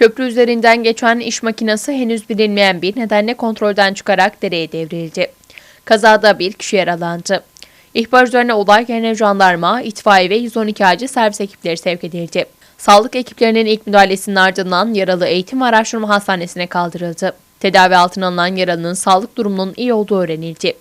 Köprü üzerinden geçen iş makinesi henüz bilinmeyen bir nedenle kontrolden çıkarak dereye devrildi. Kazada bir kişi yaralandı. İhbar üzerine olay yerine jandarma, itfaiye ve 112 acil servis ekipleri sevk edildi. Sağlık ekiplerinin ilk müdahalesinin ardından yaralı eğitim araştırma hastanesine kaldırıldı. Tedavi altına alınan yaralının sağlık durumunun iyi olduğu öğrenildi.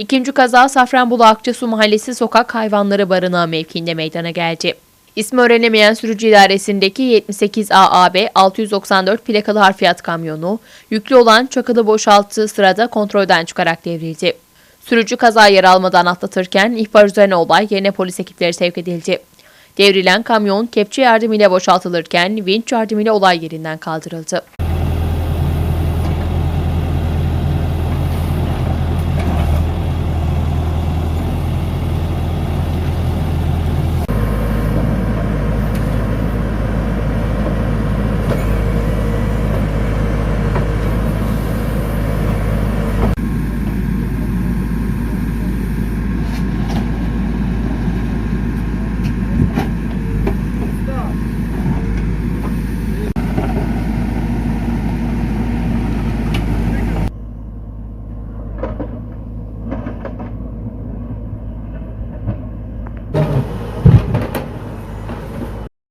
İkinci kaza Safranbolu Akçasu Mahallesi Sokak Hayvanları Barınağı mevkiinde meydana geldi. İsmi öğrenemeyen sürücü idaresindeki 78 AAB 694 plakalı harfiyat kamyonu yüklü olan çakılı boşalttığı sırada kontrolden çıkarak devrildi. Sürücü kaza yer almadan atlatırken ihbar üzerine olay yerine polis ekipleri sevk edildi. Devrilen kamyon kepçe yardımıyla boşaltılırken vinç yardımıyla olay yerinden kaldırıldı.